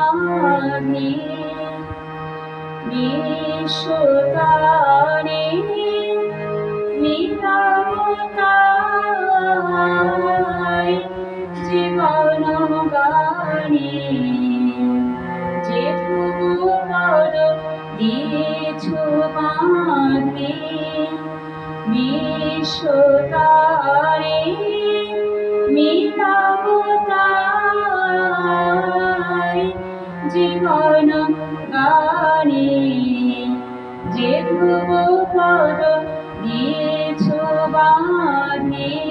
রাধে বিশ্বতারে নিতামতায় জীবন গানে যে ভুবন দিয়েছ মাধে বিশ্বতারে নিতাম জীবন গানে যে ধ্রুব পদ দিয়েছ বাঁধে।